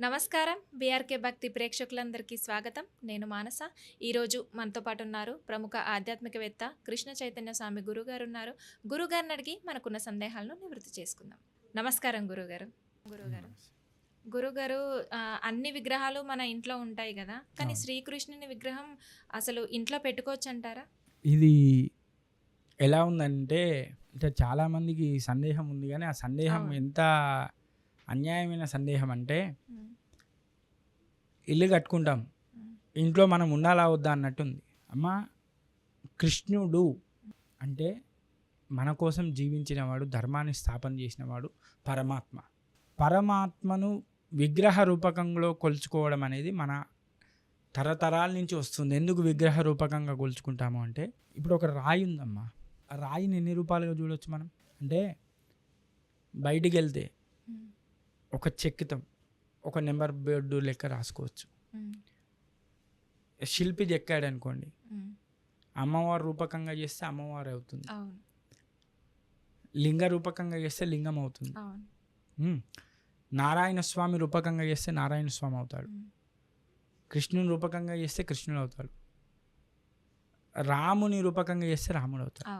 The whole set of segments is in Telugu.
నమస్కారం. బీఆర్కే భక్తి ప్రేక్షకులందరికీ స్వాగతం. నేను మానస. ఈరోజు మనతో పాటు ఉన్నారు ప్రముఖ ఆధ్యాత్మికవేత్త కృష్ణ చైతన్య స్వామి గురుగారు ఉన్నారు. గురుగారిని అడిగి మనకున్న సందేహాలను నివృత్తి చేసుకుందాం. నమస్కారం గురుగారు. గురుగారు. గురుగారు అన్ని విగ్రహాలు మన ఇంట్లో ఉంటాయి కదా. కానీ. శ్రీకృష్ణుని విగ్రహం అసలు ఇంట్లో పెట్టుకోవచ్చు అంటారా ఇది ఎలా ఉందంటే అంటే చాలామందికి సందేహం ఉంది కానీ ఆ సందేహం. ఎంత అన్యాయమైన సందేహం అంటే ఇల్లు కట్టుకుంటాం. ఇంట్లో మనం ఉండాలా వద్దా అన్నట్టుంది. అమ్మ కృష్ణుడు అంటే మన కోసం జీవించినవాడు ధర్మాన్ని స్థాపన చేసినవాడు పరమాత్మ. పరమాత్మను విగ్రహ రూపకంలో కొలుచుకోవడం అనేది మన తరతరాల నుంచి వస్తుంది. ఎందుకు విగ్రహ రూపకంగా కొలుచుకుంటాము అంటే ఇప్పుడు ఒక రాయి ఉందమ్మా. ఆ రాయిని ఎన్ని రూపాయలుగా చూడొచ్చు మనం? అంటే బయటికి వెళ్తే ఒక చెక్కుతాం ఒక నెంబర్ బోర్డు లెక్క రాసుకోవచ్చు. శిల్పి చెక్కాడు అనుకోండి అమ్మవారు రూపకంగా చేస్తే అమ్మవారు అవుతుంది. లింగ రూపకంగా చేస్తే లింగం అవుతుంది. నారాయణ స్వామి రూపకంగా చేస్తే నారాయణ స్వామి అవుతాడు. కృష్ణుని రూపకంగా చేస్తే కృష్ణుడు అవుతాడు. రాముని రూపకంగా చేస్తే రాముడు అవుతాడు.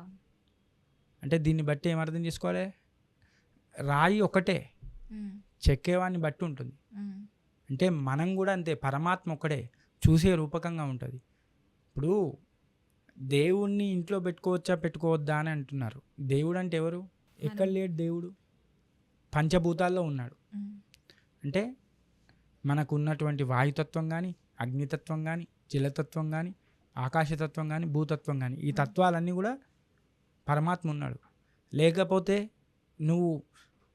అంటే దీన్ని బట్టి ఏం అర్థం చేసుకోవాలి? రాయి ఒకటే. చెక్కేవాడిని బట్టి ఉంటుంది. అంటే మనం కూడా అంతే పరమాత్మ ఒకడే చూసే రూపకంగా ఉంటుంది. ఇప్పుడు దేవుణ్ణి ఇంట్లో పెట్టుకోవచ్చా పెట్టుకోవద్దా అని అంటున్నారు. దేవుడు అంటే ఎవరు? ఎక్కడ లేడు దేవుడు? పంచభూతాల్లో ఉన్నాడు. అంటే మనకు ఉన్నటువంటి వాయుతత్వం కానీ అగ్నితత్వం కానీ జలతత్వం కానీ ఆకాశతత్వం కానీ భూతత్వం కానీ ఈ తత్వాలన్నీ కూడా పరమాత్మ ఉన్నాడు. లేకపోతే నువ్వు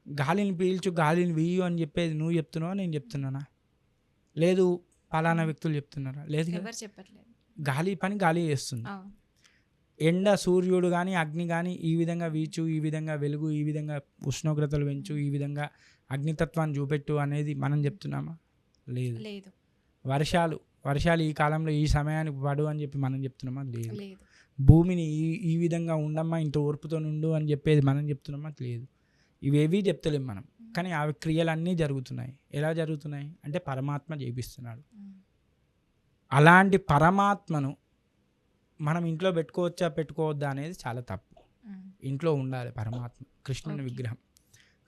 గాలిని పీల్చు గాలిని వీయు అని చెప్పేది నువ్వు చెప్తున్నావా నేను చెప్తున్నానా? లేదు పలానా వ్యక్తులు చెప్తున్నారా? లేదు గాలి పని గాలి చేస్తుంది. ఎండ సూర్యుడు కానీ అగ్ని కానీ ఈ విధంగా వీచు ఈ విధంగా వెలుగు ఈ విధంగా ఉష్ణోగ్రతలు పెంచు ఈ విధంగా అగ్నితత్వాన్ని చూపెట్టు అనేది మనం చెప్తున్నామా? లేదు. లేదు. వర్షాలు వర్షాలు ఈ కాలంలో ఈ సమయానికి పడు అని చెప్పి మనం చెప్తున్నామా? లేదు. భూమిని ఈ ఈ విధంగా ఉండమ్మా ఇంత ఓర్పుతో ఉండు అని చెప్పేది మనం చెప్తున్నామా? లేదు. ఇవేవి చెప్తలేం మనం. కానీ ఆ క్రియలన్నీ జరుగుతున్నాయి. ఎలా జరుగుతున్నాయి? అంటే పరమాత్మ చేపిస్తున్నాడు. అలాంటి పరమాత్మను మనం ఇంట్లో పెట్టుకోవచ్చా పెట్టుకోవద్దా అనేది చాలా తప్పు. ఇంట్లో ఉండాలి పరమాత్మ కృష్ణుని. విగ్రహం.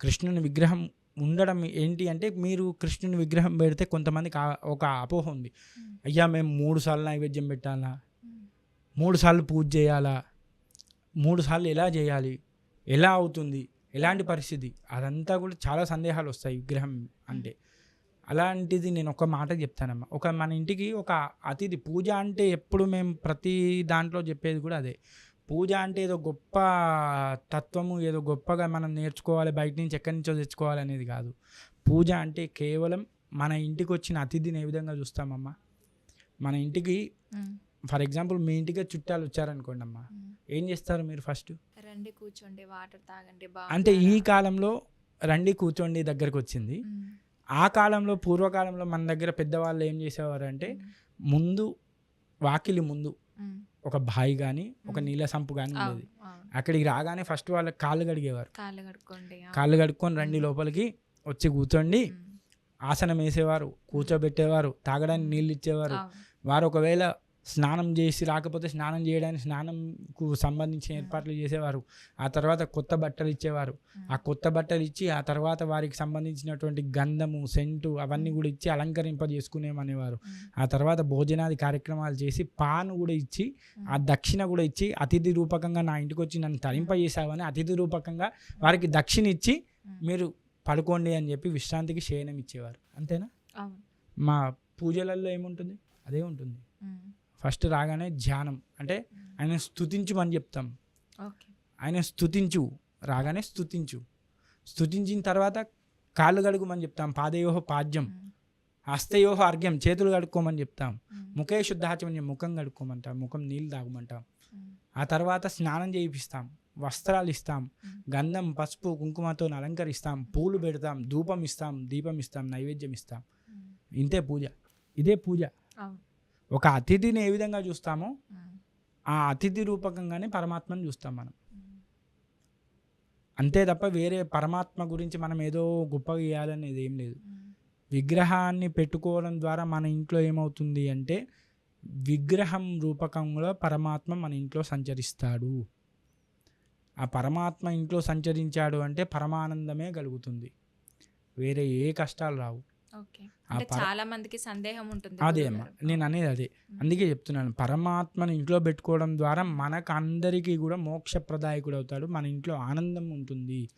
కృష్ణుని విగ్రహం ఉండడం ఏంటి అంటే మీరు కృష్ణుని విగ్రహం పెడితే కొంతమందికి ఒక అపోహ ఉంది. అయ్యా మేము మూడు సార్లు నైవేద్యం పెట్టాలా? మూడు సార్లు పూజ చేయాలా? మూడు సార్లు ఎలా చేయాలి? ఎలా అవుతుంది? ఎలాంటి పరిస్థితి? అదంతా కూడా చాలా సందేహాలు వస్తాయి విగ్రహం అంటే. అలాంటిది నేను ఒక మాట చెప్తానమ్మా. ఒక మన ఇంటికి ఒక అతిథి పూజ అంటే ఎప్పుడు మేము ప్రతి దాంట్లో చెప్పేది కూడా అదే. పూజ అంటే ఏదో గొప్ప తత్వము ఏదో గొప్పగా మనం నేర్చుకోవాలి బయట నుంచి ఎక్కడి నుంచో తెచ్చుకోవాలి అనేది కాదు. పూజ అంటే కేవలం మన ఇంటికి వచ్చిన అతిథిని ఏ విధంగా చూస్తామమ్మా? మన ఇంటికి ఫర్ ఎగ్జాంపుల్ మీ ఇంటికి చుట్టాలు వచ్చారనుకోండి అమ్మా. ఏం చేస్తారు మీరు ఫస్ట్ రండి కూర్చోండి వాటర్ తాగండి అంటే ఈ? కాలంలో రండి కూర్చోండి దగ్గరకు వచ్చింది ఆ కాలంలో పూర్వకాలంలో మన దగ్గర పెద్దవాళ్ళు ఏం చేసేవారు అంటే ముందు వాకిలి ముందు ఒక బాయి కానీ ఒక. నీళ్ళ సంపు కానీ ఉండేది. అక్కడికి రాగానే ఫస్ట్ వాళ్ళకి కాళ్ళు కడిగేవారు కాళ్ళు కడుక్కోండి అవును. కాళ్ళు కడుక్కొని రండి. లోపలికి వచ్చి కూర్చోండి ఆసనం వేసేవారు కూర్చోబెట్టేవారు తాగడానికి నీళ్ళు ఇచ్చేవారు. వారు ఒకవేళ స్నానం చేసి రాకపోతే స్నానం చేయడానికి స్నానంకు సంబంధించిన ఏర్పాట్లు చేసేవారు. ఆ తర్వాత కొత్త బట్టలు ఇచ్చేవారు. ఆ కొత్త బట్టలు ఇచ్చి ఆ తర్వాత వారికి సంబంధించినటువంటి గంధము సెంటు అవన్నీ కూడా ఇచ్చి అలంకరింపజేసుకునేమనేవారు. ఆ తర్వాత భోజనాది కార్యక్రమాలు చేసి పాను కూడా ఇచ్చి ఆ దక్షిణ కూడా ఇచ్చి అతిథి రూపకంగా నా ఇంటికి వచ్చి నన్ను తరింపజేసావని అతిథి రూపకంగా వారికి దక్షిణ ఇచ్చి మీరు పడుకోండి అని చెప్పి విశ్రాంతికి శయనం ఇచ్చేవారు. అంతేనా. మా పూజలలో ఏముంటుంది? అదే ఉంటుంది. ఫస్ట్ రాగానే ధ్యానం. అంటే ఆయన స్తుతించమని చెప్తాం. ఆయన స్తుతించు. రాగానే స్తుతించు. స్తుతించిన తర్వాత కాళ్ళు కడుగుమని చెప్తాం. పాదయోహ పాద్యం. హస్తయోహ అర్ఘ్యం చేతులు కడుక్కోమని చెప్తాం. ముఖే శుద్ధాచమని ముఖం కడుక్కోమంటాం. ముఖం నీళ్ళు తాగమంటాం. ఆ తర్వాత స్నానం చేయిస్తాం వస్త్రాలు ఇస్తాం. గంధం పసుపు కుంకుమతో అలంకరిస్తాం. పూలు పెడతాం. ధూపం ఇస్తాం. దీపం ఇస్తాం. నైవేద్యం ఇస్తాం. ఇంతే పూజ. ఇదే పూజ. ఒక అతిథిని ఏ విధంగా చూస్తామో ఆ అతిథి రూపకంగానే పరమాత్మను చూస్తాం మనం. అంతే తప్ప వేరే పరమాత్మ గురించి మనం ఏదో గొప్పగా చేయాలనేది ఏం లేదు. విగ్రహాన్ని పెట్టుకోవడం ద్వారా మన ఇంట్లో ఏమవుతుంది అంటే విగ్రహం రూపకంలో పరమాత్మ మన ఇంట్లో సంచరిస్తాడు. ఆ పరమాత్మ ఇంట్లో సంచరించాడు అంటే పరమానందమే కలుగుతుంది. వేరే ఏ కష్టాలు రావు. చాలా మందికి సందేహం ఉంటుంది అదే అమ్మా. నేను అనేది అదే. అందుకే చెప్తున్నాను. పరమాత్మను ఇంట్లో పెట్టుకోవడం ద్వారా మనకు అందరికీ కూడా మోక్షప్రదాయకుడు అవుతాడు మన ఇంట్లో ఆనందం ఉంటుంది.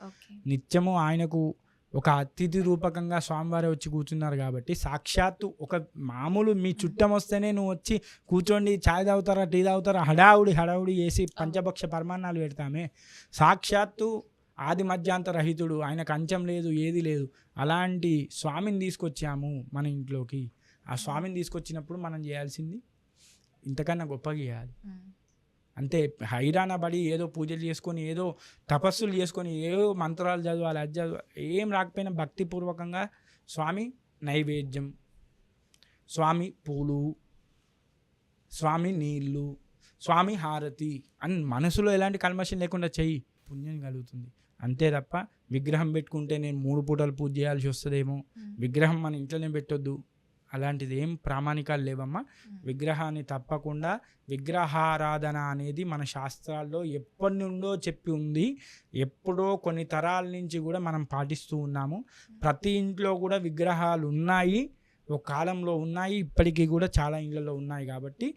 నిత్యము ఆయనకు ఒక అతిథి రూపకంగా స్వామివారే వచ్చి కూర్చున్నారు కాబట్టి సాక్షాత్తు ఒక మామూలు మీ చుట్టం వస్తేనే నువ్వు వచ్చి కూర్చోండి ఛాయ్ తాగుతారా టీ తాగుతారా హడావుడి హడావుడి చేసి పంచభక్ష పరమాన్నాలు పెడతామే. సాక్షాత్తు ఆది మధ్యాంత రహితుడు కంచం లేదు ఏది లేదు. అలాంటి స్వామిని తీసుకొచ్చాము మన ఇంట్లోకి. ఆ స్వామిని తీసుకొచ్చినప్పుడు మనం చేయాల్సింది ఇంతకన్నా గొప్పగా చేయాలి. అంతే హైరాణ పడి ఏదో పూజలు చేసుకొని ఏదో తపస్సులు చేసుకొని ఏదో మంత్రాలు చదవాలి అది చదవాలి ఏం రాకపోయినా భక్తిపూర్వకంగా స్వామి నైవేద్యం. స్వామి పూలు స్వామి నీళ్ళు స్వామి హారతి. అని మనసులో ఎలాంటి కల్మషం లేకుండా చెయ్యి. పుణ్యం కలుగుతుంది. అంతే తప్ప విగ్రహం పెట్టుకుంటే నేను మూడు పూటలు పూజ చేయాల్సి వస్తుందేమో. విగ్రహం మన ఇంట్లోనే పెట్టొద్దు. అలాంటిది ఏం ప్రామాణికాలు లేవమ్మా. విగ్రహాన్ని తప్పకుండా విగ్రహారాధన అనేది మన శాస్త్రాల్లో ఎప్పటి నుండో చెప్పి ఉంది. ఎప్పుడో కొన్ని తరాల నుంచి కూడా మనం పాటిస్తూ ఉన్నాము. ప్రతి ఇంట్లో కూడా విగ్రహాలు ఉన్నాయి. ఒక కాలంలో ఉన్నాయి ఇప్పటికీ కూడా చాలా ఇళ్ళలో ఉన్నాయి కాబట్టి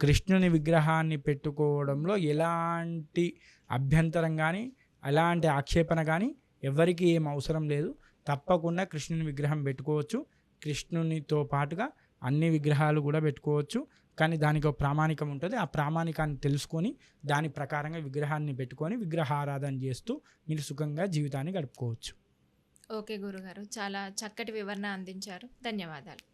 కృష్ణుని విగ్రహాన్ని పెట్టుకోవడంలో ఎలాంటి అభ్యంతరం కానీ ఎలాంటి ఆక్షేపణ కానీ ఎవరికీ ఏం అవసరం లేదు. తప్పకుండా కృష్ణుని విగ్రహం పెట్టుకోవచ్చు. కృష్ణునితో పాటుగా అన్ని విగ్రహాలు కూడా పెట్టుకోవచ్చు. కానీ దానికి ఒక ప్రామాణికం ఉంటుంది. ఆ ప్రామాణికాన్ని తెలుసుకొని దాని ప్రకారంగా విగ్రహాన్ని పెట్టుకొని విగ్రహారాధన చేస్తూ మీరు సుఖంగా జీవితాన్ని గడుపుకోవచ్చు. ఓకే గురుగారు. చాలా చక్కటి వివరణ అందించారు. ధన్యవాదాలు.